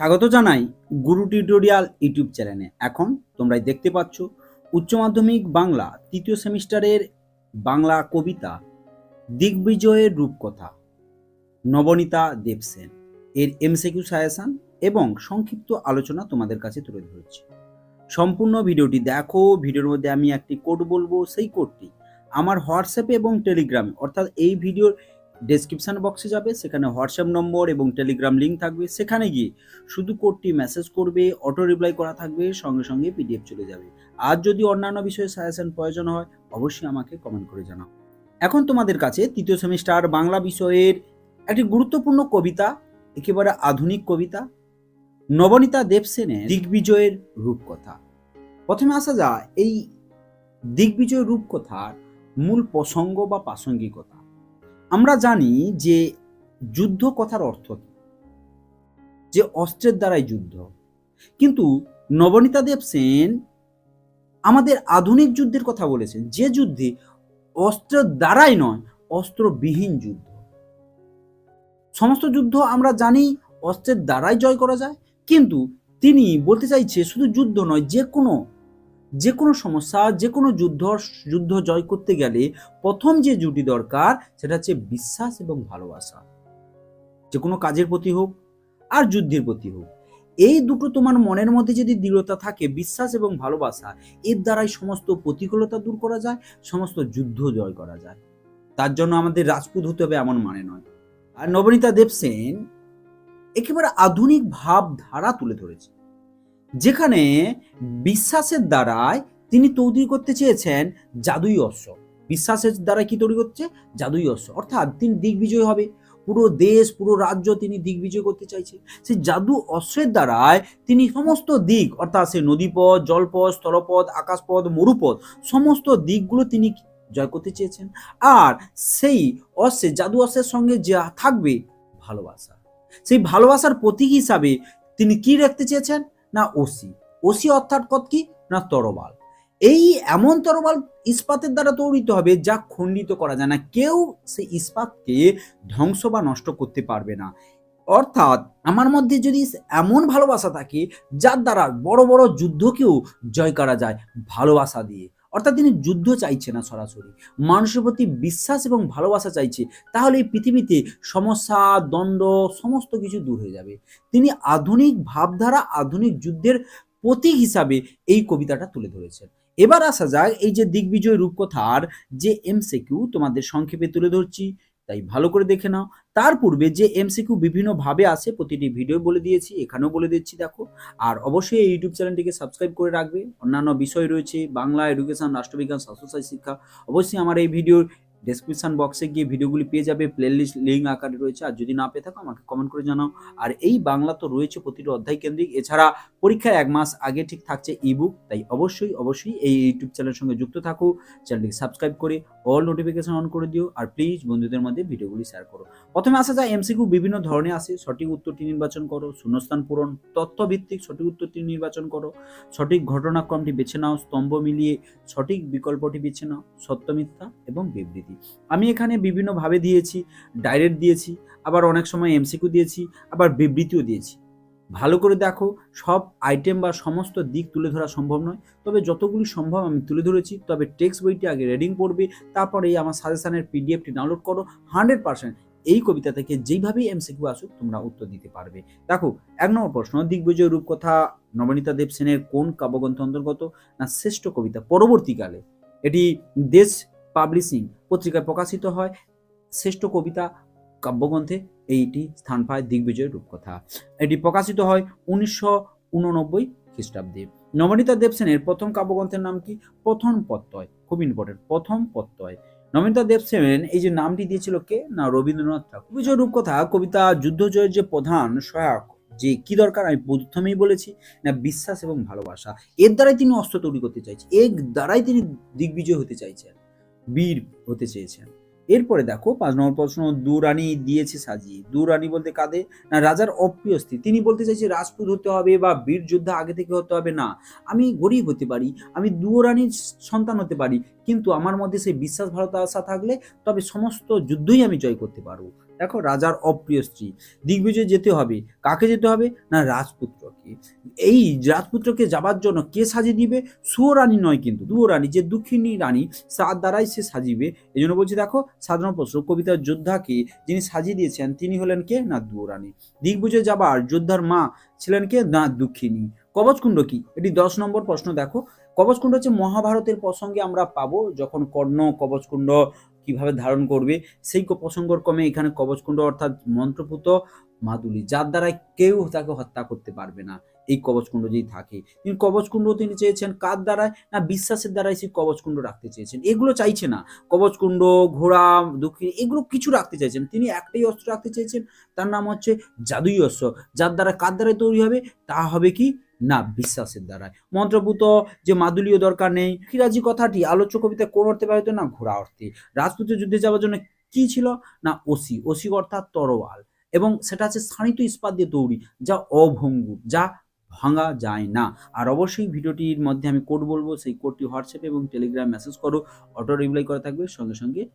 স্বাগত জানাই গুরু tutorial YouTube চ্যানেলে। এখন তোমরাই দেখতে পাচ্ছ উচ্চ মাধ্যমিক বাংলা তৃতীয় সেমিস্টারের বাংলা কবিতা দিগ্বিজয়ের রূপকথা, নবনীতা দেবসেন এর এমসিকিউ সাজেশন এবং সংক্ষিপ্ত আলোচনা তোমাদের কাছে তুলে ধরছি। সম্পূর্ণ ভিডিওটি দেখো, ভিডিওর মধ্যে আমি একটি কোড বলব, সেই কোডটি আমার হোয়াটসঅ্যাপে এবং টেলিগ্রামে, অর্থাৎ এই ভিডিওর ডেসক্রিপশন বক্সে যাবে, সেখানে হোয়াটসঅ্যাপ নম্বর এবং টেলিগ্রাম লিঙ্ক থাকবে। সেখানে গিয়ে শুধু কোডটি মেসেজ করবে অটো রিপ্লাই করা থাকবে, সঙ্গে সঙ্গে পিডিএফ চলে যাবে। আর যদি অন্যান্য বিষয়ে সাজেশন প্রয়োজন হয়, অবশ্যই আমাকে কমেন্ট করে জানাও। এখন তোমাদের কাছে তৃতীয় সেমিস্টার বাংলা বিষয়ের একটি গুরুত্বপূর্ণ কবিতা, একেবারে আধুনিক কবিতা, নবনীতা দেবসেনের দিগ্বিজয়ের রূপকথা। প্রথমে আসা যায় এই দিগ্বিজয় রূপকথার মূল প্রসঙ্গ বা প্রাসঙ্গিকতা। আমরা জানি যে যুদ্ধ কথার অর্থ যে অস্ত্রের দ্বারাই যুদ্ধ। কিন্তু নবনীতা দেব সেন আমাদের আধুনিক যুদ্ধের কথা বলেছেন, যে যুদ্ধে অস্ত্রের দ্বারাই নয়, অস্ত্রবিহীন যুদ্ধ। সমস্ত যুদ্ধ আমরা জানি অস্ত্রের দ্বারাই জয় করা যায়, কিন্তু তিনি বলতে চাইছে শুধু যুদ্ধ নয়, যে কোনো যে কোনো সমস্যা যে কোনো যুদ্ধ যুদ্ধ জয় করতে গেলে প্রথম যে জুটি দরকার সেটা হচ্ছে বিশ্বাস এবং ভালোবাসা। যে কোনো কাজের প্রতি হোক আর যুদ্ধের প্রতি হোক। এই দুটো তোমার মনের মধ্যে যদি দৃঢ়তা থাকে, বিশ্বাস এবং ভালোবাসা, এর দ্বারাই সমস্ত প্রতিকূলতা দূর করা যায়, সমস্ত যুদ্ধ জয় করা যায়। তার জন্য আমাদের রাজপুত হতে হবে এমন মানে নয়। আর নবনীতা দেবসেন একেবারে আধুনিক ভাবধারা তুলে ধরেছে। যেখানে বিশ্বাসের দ্বারাই তিনি তৈরি করতে চেয়েছেন জাদুই অস্ত্র। বিশ্বাসের দ্বারা কি তৈরি করছে? জাদুই অস্ত্র। অর্থাৎ তিনি দিগ্বিজয় হবে। পুরো দেশ, পুরো রাজ্য তিনি দিগ্বিজয় করতে চাইছে। সেই জাদু অস্ত্রের দ্বারায় তিনি সমস্ত দিক, অর্থাৎ সে নদীপথ, জলপথ, স্থলপথ, আকাশপথ, মরুপথ, সমস্ত দিকগুলো তিনি জয় করতে চেয়েছেন। আর সেই অস্ত্রে, জাদু অস্ত্রের সঙ্গে যা থাকবে, ভালোবাসা। সেই ভালোবাসার প্রতীক হিসাবে তিনি কি রাখতে চেয়েছেন? না ওসি? ওসি অর্থাৎ কত কি? না তরবাল এই এমন তরবাল ইস্পাতের দ্বারা তৈরিত হবে যা খণ্ডিত করা যায় না। কেউ সেই ইস্পাতকে ধ্বংস বা নষ্ট করতে পারবে না। অর্থাৎ আমার মধ্যে যদি এমন ভালোবাসা থাকে, যার দ্বারা বড় বড় যুদ্ধকেও জয় করা যায় ভালোবাসা দিয়ে। অর্থাৎ তিনি যুদ্ধ চাইছে না সরাসরি। মানুষের প্রতি বিশ্বাস এবং ভালোবাসা চাইছে, তাহলে এই পৃথিবীতে সমস্যা, দ্বন্দ্ব, সমস্ত কিছু দূর হয়ে যাবে। তিনি আধুনিক ভাবধারা, আধুনিক যুদ্ধের প্রতীক হিসাবে এই কবিতাটা তুলে ধরেছেন। এবার আসা যাক এই যে দিগ্বিজয় রূপকথার যে এমসিকিউ তোমাদের সংক্ষেপে তুলে ধরছি, তাই ভালো করে দেখে নাও। তার পূর্বে যে এমসিকিউ বিভিন্ন ভাবে আসে প্রতিটি ভিডিও বলে দিয়েছি, এখানেও বলে দিচ্ছি, দেখো। আর অবশ্যই এই ইউটিউব চ্যানেলটিকে সাবস্ক্রাইব করে রাখবে। অন্যান্য বিষয় রয়েছে, বাংলা এডুকেশন রাষ্ট্রবিজ্ঞান, স্বাস্থ্যসাথী শিক্ষা, অবশ্যই আমার এই ভিডিওর ডেসক্রিপশন বক্সে গিয়ে ভিডিওগুলি পেয়ে যাবে প্লেলিস্ট লিঙ্ক আকারে রয়েছে। আর যদি না পেয়ে থাকো, আমাকে কমেন্ট করে জানাও। আর এই বাংলা তো রয়েছে প্রতিটি অধ্যায় কেন্দ্রিক। এছাড়া পরীক্ষার এক মাস আগে ঠিক থাকছে ইবুক তাই অবশ্যই অবশ্যই এই ইউটিউব চ্যানেলের সঙ্গে যুক্ত থাকো। চ্যানেলটিকে সাবস্ক্রাইব করে অল নোটিফিকেশন অন করে দিও, আর প্লিজ বন্ধুদের মধ্যে ভিডিওগুলি শেয়ার করো। প্রথমে আসা যায় এমসিকিউ বিভিন্ন ধরনের আসে। সঠিক উত্তরটি নির্বাচন করো, শূন্যস্থান পূরণ, তথ্যভিত্তিক সঠিক উত্তরটি নির্বাচন করো, সঠিক ঘটনাক্রমটি বেছে নাও, স্তম্ভ মিলিয়ে সঠিক বিকল্পটি বেছে নাও, সত্য মিথ্যা এবং বিবৃতি। আমি এখানে বিভিন্নভাবে দিয়েছি ডাইরেক্ট দিয়েছি, আবার অনেক সময় এমসিকিউ দিয়েছি, আবার বিবৃতিও দিয়েছি। ভালো করে দেখো, সব আইটেম বা সমস্ত দিক তুলে ধরা সম্ভব নয়। তবে যতগুলি সম্ভব আমি তুলে ধরেছি, তবে টেক্সট বইটি আগে রিডিং পড়বে তারপরে আমার সাজেশানের পিডিএফটি ডাউনলোড করো। হান্ড্রেড পার্সেন্ট এই কবিতা থেকে যেইভাবেই এমসিকিউ আসুক, তোমরা উত্তর দিতে পারবে। দেখো, এক নম্বর প্রশ্ন, দিগ্বিজয় রূপকথা নবনীতা দেব সেনের কোন কাব্যগ্রন্থ অন্তর্গত? না, শ্রেষ্ঠ কবিতা পরবর্তীকালে। এটি দেশ পাবলিশিং পত্রিকায় প্রকাশিত হয়। শ্রেষ্ঠ কবিতা কাব্যগ্রন্থে এইটি স্থান পায় দিগ্বিজয় রূপকথা। এটি প্রকাশিত হয় উনিশশো উননব্বই খ্রিস্টাব্দে। নবনীতা দেবসেনের প্রথম কাব্যগ্রন্থের নাম কি? প্রথম প্রত্যয়। খুব ইম্পর্টেন্ট প্রথম প্রত্যয়। নমিতা দেবসেন এই যে নামটি দিয়েছিল কে? না, রবীন্দ্রনাথ ঠাকুর। বিজয় রূপকথা, কবিতা যুদ্ধজয়ের যে প্রধান সহায়ক, যে কি দরকার আমি প্রথমেই বলেছি, না বিশ্বাস এবং ভালোবাসা। এর দ্বারাই তিনি অস্ত্র তৈরি করতে চাইছেন। এর দ্বারাই তিনি দিগ্বিজয় হতে চাইছেন। বীর হতে চেয়েছেন। এরপরে দেখো পাঁচ নম্বর প্রশ্ন দুরানি দিয়েছে সাজিয়ে। দুরানি বলতে কাদের? না, রাজার অপ্রিয় স্ত্রী। তিনি বলতে চাইছে রাজপুত হতে হবে বা বীর যোদ্ধা আগে থেকে হতে হবে? না, আমি গরিব হতে পারি। আমি দুরানির সন্তান হতে পারি। কিন্তু আমার মধ্যে সেই বিশ্বাস ভারত আশা থাকলে তবে সমস্ত যুদ্ধই আমি জয় করতে পারব। দেখো রাজার অপ্রিয় স্ত্রী। দিগ্বিজয় যেতে হবে। কাকে যেতে হবে? না, রাজপুত্রকে। এই রাজপুত্রকে যাবার জন্য কে সাজিয়ে দিবে? সুরানী নয় কিন্তু। দুরানী যে দুঃখিনী রানী, তার দ্বারাই সে সাজিবে। এই জন্য বলছি দেখো, সাধারণ প্রশ্ন কবিতার যোদ্ধাকে যিনি সাজিয়ে দিয়েছেন, তিনি হলেন কে? না দুরানী দিগ্বিজয় যাবার যোদ্ধার মা ছিলেন কে? না, দুঃখিনী। কবচকুণ্ড কি? এটি দশ নম্বর প্রশ্ন দেখো। কবচকুণ্ড হচ্ছে মহাভারতের প্রসঙ্গে আমরা পাবো, যখন কর্ণ কবচকুণ্ড কীভাবে ধারণ করবে, সেই প্রসঙ্গর কমে এখানে কবচকুণ্ড অর্থাৎ মন্ত্রপুত মাদুলি, যার দ্বারা কেউ তাকে হত্যা করতে পারবে না, এই কবচকুণ্ড যেই থাকে। তিনি কবচকুণ্ড তিনি চেয়েছেন কার দ্বারায় না বিশ্বাসের দ্বারাই সেই কবচকুণ্ড রাখতে চেয়েছেন। এগুলো চাইছে না। কবচকুণ্ড, ঘোড়া দক্ষিণ এগুলো কিছু রাখতে চাইছেন। তিনি একটাই অস্ত্র রাখতে চেয়েছেন, তার নাম হচ্ছে জাদুই অস্ত্র। যার দ্বারা কার দ্বারা তৈরি হবে? তা হবে কি? না, বিশ্বাসের দ্বারায়। মন্ত্রভূত যে মাদুলীয় দরকার নেই। খিরাজি কথাটি আলোচ্য কবিতা কোন অর্থে ব্যবহৃত না, ঘোড়া অর্থে। রাজপুতের যুদ্ধে যাওয়ার জন্য কি ছিল? না, ওসি। ওসি অর্থাৎ তরোয়াল। এবং সেটা আছে শানিত ইস্পাত দিয়ে তৈরি, যা অভঙ্গুর, যা ভাঙা যায় না। আর অবশ্যই ভিডিওটির মধ্যে আমি কোড বলব, সেই কোডটি হোয়াটসঅ্যাপ এবং টেলিগ্রাম মেসেজ করো। অটো রিপ্লাই করা থাকবে, সঙ্গে সঙ্গে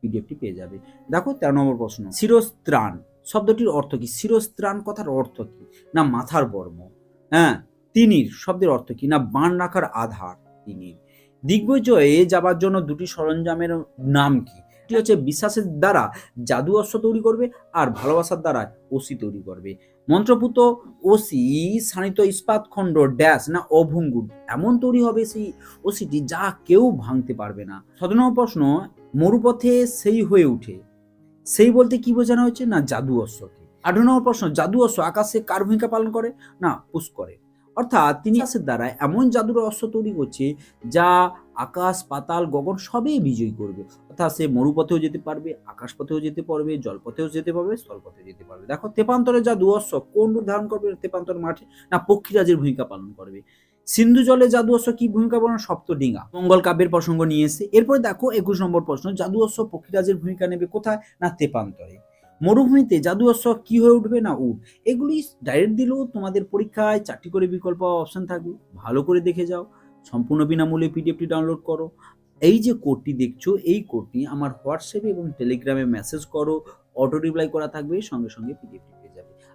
পিডিএফটি পেয়ে যাবে। দেখো, তেরো নম্বর প্রশ্ন। শিরস্ত্রাণ। শব্দটির অর্থ কি? শিরস্ত্রাণ কথার অর্থ কি? না, মাথার বর্ম। হ্যাঁ তিনির শব্দের অর্থ কি? না, বান রাখার আধার তিনির। দিগ্বিজয়ে যাবার জন্য দুটি সরঞ্জামের নাম কি? একটি হচ্ছে বিশ্বাসের দ্বারা জাদু অস্ত্র তৈরি করবে আর ভালোবাসার দ্বারা ওসি তৈরি করবে। মন্ত্রপুত ওসি শানিত ইস্পাত খণ্ড, ড্যাশ না অভঙ্গুর, এমন তৈরি হবে সেই ওসিটি যা কেউ ভাঙতে পারবে না। সতেরো প্রশ্ন, মরুপথে সেই হয়ে উঠে। সেই বলতে কি বোঝানো হচ্ছে না, জাদু অশ্বকে আঠারো নম্বর প্রশ্ন, জাদু অশ্ব আকাশে কার ভূমিকা পালন করে? না পুষ্করে অর্থাৎ তিনি আকাশের দ্বারা এমন জাদুর অস্ত্র তৈরি করছে যা আকাশ, পাতাল, গগন সবই বিজয়ী করবে। অর্থাৎ সে মরুপথেও যেতে পারবে, আকাশপথেও যেতে পারবে, জলপথেও যেতে পারবে স্থলপথেও যেতে পারবে। দেখো, তেপান্তরের জাদু অশ্ব কোন রূপ ধারণ করবে? তেপান্তর মাঠে না পক্ষীরাজের ভূমিকা পালন করবে? সিন্ধু জলে জাদু অশ্ব কি ভূমিকা পালন? সপ্ত ডিঙ্গা মঙ্গল কাব্যের প্রসঙ্গ নিয়ে এসে, এরপরে দেখো একুশ নম্বর প্রশ্ন, জাদু অশ্ব পক্ষীরাজের ভূমিকা নেবে কোথায়? না, তেপান্তরে। মরুভূমিতে জাদু অস্ত্র কি হয়ে উঠবে না উঠ? এগুলি ডাইরেক্ট দিলেও তোমাদের পরীক্ষায় চারটি করে বিকল্প অপশন থাকবে। ভালো করে দেখে যাও। সম্পূর্ণ বিনামূল্যে পিডিএফটি ডাউনলোড করো। এই যে কোডটি দেখছ, এই কোডটি আমার হোয়াটসঅ্যাপে এবং টেলিগ্রামে মেসেজ করো। অটো রিপ্লাই করা থাকবে, সঙ্গে সঙ্গে পিডিএফটি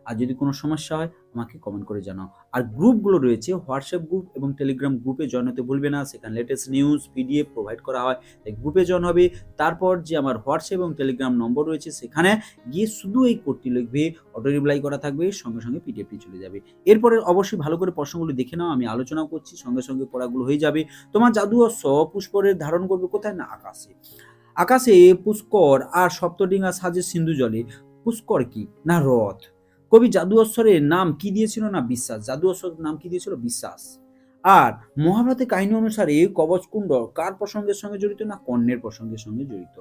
আর যদি কোনো সমস্যা হয়, আমাকে কমেন্ট করে জানাও। আর গ্রুপগুলো রয়েছে হোয়াটসঅ্যাপ গ্রুপ এবং টেলিগ্রাম গ্রুপে জয়েন হতে ভুলবে না। সেখানে লেটেস্ট নিউজ পিডিএফ প্রোভাইড করা হয়। তাই গ্রুপে জয়েন হবে। তারপর যে আমার হোয়াটসঅ্যাপ এবং টেলিগ্রাম নম্বর রয়েছে, সেখানে গিয়ে শুধু এই কোডটি লিখবে অটো রিপ্লাই করা থাকবে, সঙ্গে সঙ্গে পিডিএফটি চলে যাবে। এরপরে অবশ্যই ভালো করে প্রশ্নগুলো দেখে নাও, আমি আলোচনা করছি, সঙ্গে সঙ্গে পড়াগুলো হয়ে যাবে। তোমার জাদু অশ্ব পুষ্করের ধারণ করবে কোথায়? না, আকাশে। আকাশে পুষ্কর আর সপ্তডিঙ্গা সাজে সিন্ধু জলে। পুষ্কর কি? না রথ কবি জাদু অশ্বরের নাম কি দিয়েছিল না বিশ্বাস? জাদু অশ্বরের নাম কি দিয়েছিল? বিশ্বাস। আর মহাভারতের কাহিনী অনুসারে কবচকুণ্ড কার প্রসঙ্গের সঙ্গে জড়িত না কর্ণের প্রসঙ্গের সঙ্গে জড়িত?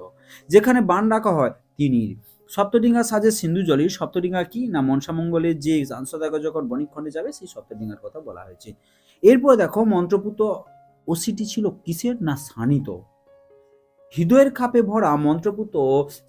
যেখানে বান রাখা হয় তিনির। সপ্তডিঙ্গা সাজে সিন্ধু জলে। সপ্তডিঙ্গা কি না মনসামঙ্গলের যে সাংসদাগ যখন বণিকখণ্ডে যাবে, সেই সপ্তডিঙ্গার কথা বলা হয়েছে। এরপর দেখো মন্ত্রপুত ওসিটি ছিল কিসের? না শানিত হৃদয়ের খাপে ভরা মন্ত্রপুত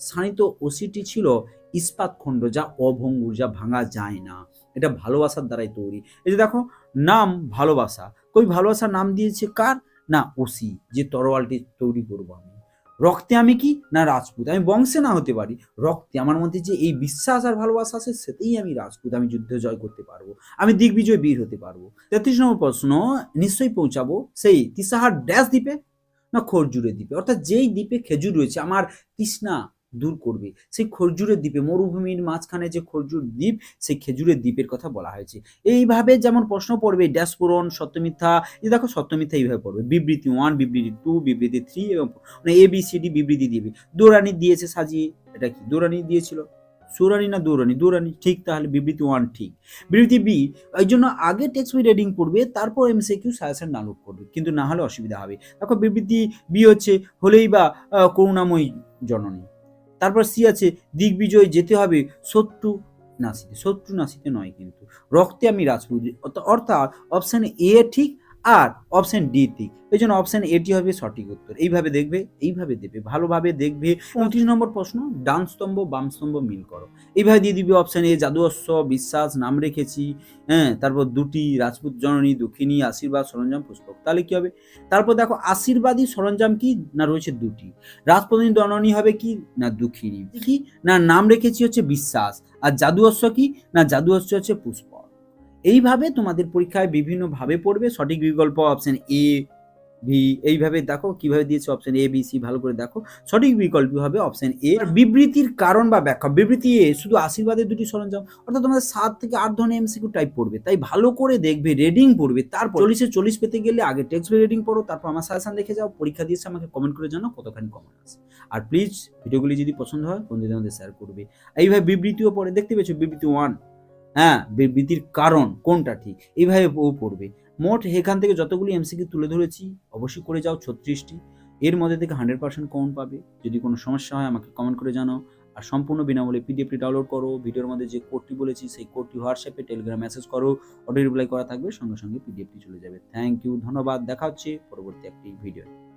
শানিত ওসিটি ছিল ইস্পাত খণ্ড, যা অভঙ্গুর, যা ভাঙা যায় না। এটা ভালোবাসার দ্বারাই তৈরি। এই যে দেখো, নাম ভালোবাসা। কবি ভালোবাসার নাম দিয়েছে কার? না, ওসি, যে তরোয়ালটি তৈরি করব আমি। রক্তে আমি কি? না, রাজপুত। আমি বংশে না হতে পারি। রক্তে আমার মধ্যে যে এই বিশ্বাস আর ভালোবাসা আছে সেটাই আমি রাজপুত। আমি যুদ্ধ জয় করতে পারব। আমি দিগ্বিজয় বীর হতে পারব। তেত্রিশ নম্বর প্রশ্ন, নিশ্চয়ই পৌঁছাবো সেই তিসাহার ড্যাশ দ্বীপে? না, খরজুরের দ্বীপে? অর্থাৎ যেই দ্বীপে খেজুর রয়েছে, আমার তৃষ্ণা দূর করবে। সেই খরজুরের দ্বীপে, মরুভূমির মাঝখানে যে খরজুর দ্বীপ, সেই খেজুরের দ্বীপের কথা বলা হয়েছে। এইভাবে যেমন প্রশ্ন পড়বে ড্যাশ পূরণ সত্যমিথ্যা, এই দেখো সত্যমিথ্যা এইভাবে পড়বে। বিবৃতি ওয়ান বিবৃতি টু বিবৃতি থ্রি এবং মানে এ বি সি ডি বিবৃতি দিবে। দৌড়ানি দিয়েছে সাজিয়ে এটা কি? দৌড়ানি দিয়েছিল। সুরানি না দৌড়ানি? দৌড়ানি ঠিক তাহলে বিবৃতি ওয়ান ঠিক। বিবৃতি বি এই জন্য আগে টেক্সট বই রিডিং পড়বে তারপর এমসিকিউ সাজেশন ডাউনলোড করবে। কিন্তু না হলে অসুবিধা হবে। দেখো বিবৃতি বি হচ্ছে, হলেই বা করুণাময়ী জননী। তারপর সি আছে, দিগ্বিজয় যেতে হবে শত্রু নাসিতে। শত্রু নাসিতে নয় কিন্তু। রক্তে আমি রাজপুত। অর্থ- অর্থাৎ অপশান এ ঠিক আর অপশন ডি তিক এই জন্য অপশন এটি হবে সঠিক উত্তর। এইভাবে দেখবে, এইভাবে দেবে, ভালোভাবে দেখবে। পঁয়ত্রিশ নম্বর প্রশ্ন, ডান স্তম্ভ, বাম স্তম্ভ মিল করো। এইভাবে দিয়ে দিবে অপশন এ জাদু অশ্ব বিশ্বাস, নাম রেখেছি হ্যাঁ তারপর দুটি, রাজপুত জননী, দুঃখিনী, আশীর্বাদ, সরঞ্জাম, পুষ্পক। তাহলে কি হবে? তারপর দেখো, আশীর্বাদী সরঞ্জাম কি? না রয়েছে দুটি। রাজপত্নী জননী হবে কি? না দুঃখিনী। কি? না নাম রেখেছি হচ্ছে বিশ্বাস। আর জাদু অশ্ব কি? না জাদু অশ্ব হচ্ছে পুষ্প এইভাবে তোমাদের পরীক্ষায় বিভিন্নভাবে পড়বে। সঠিক বিকল্প অপশন এ ভি এইভাবে দেখো, কীভাবে দিয়েছে অপশন এ বি সি ভালো করে দেখো। সঠিক বিকল্প হবে অপশন এ বিবৃতির কারণ বা ব্যাখ্যা, বিবৃতি এ শুধু আশীর্বাদের দুটি সরঞ্জাম, অর্থাৎ তোমাদের সাত থেকে আট ধরনের এমসিকিউ টাইপ পড়বে। তাই ভালো করে দেখবে রেডিং পড়বে। তারপর চল্লিশে চল্লিশ পেতে গেলে আগে টেক্সট রিডিং পড়ো, তারপর আমার সাজেশন দেখে যাও, পরীক্ষা দিয়েছে আমাকে কমেন্ট করে জানাও কতখানি কমেন্ট আসে আর প্লিজ ভিডিওগুলি যদি পছন্দ হয়, বন্ধুদের মধ্যে শেয়ার করবে। এইভাবে বিবৃতিও পড়ে, দেখতে পেয়েছ বিবৃতি ওয়ান হ্যাঁ বিবৃতির কারণ কোনটা ঠিক? এইভাবে ও পড়বে। মোট এখান থেকে যতগুলি এমসিকিউ তুলে ধরেছি, অবশ্যই করে যাও ছত্রিশটি। এর মধ্যে থেকে হান্ড্রেড পার্সেন্ট কমন পাবে। যদি কোনো সমস্যা হয়, আমাকে কমেন্ট করে জানাও। আর সম্পূর্ণ বিনামূল্যে পিডিএফটি ডাউনলোড করো। ভিডিওর মধ্যে যে কোডটি বলেছি, সেই কোডটি হোয়াটসঅ্যাপে টেলিগ্রাম মেসেজ করো। অটো রিপ্লাই করা থাকবে, সঙ্গে সঙ্গে পিডিএফটি চলে যাবে। থ্যাংক ইউ ধন্যবাদ। দেখা হচ্ছে পরবর্তী একটি ভিডিও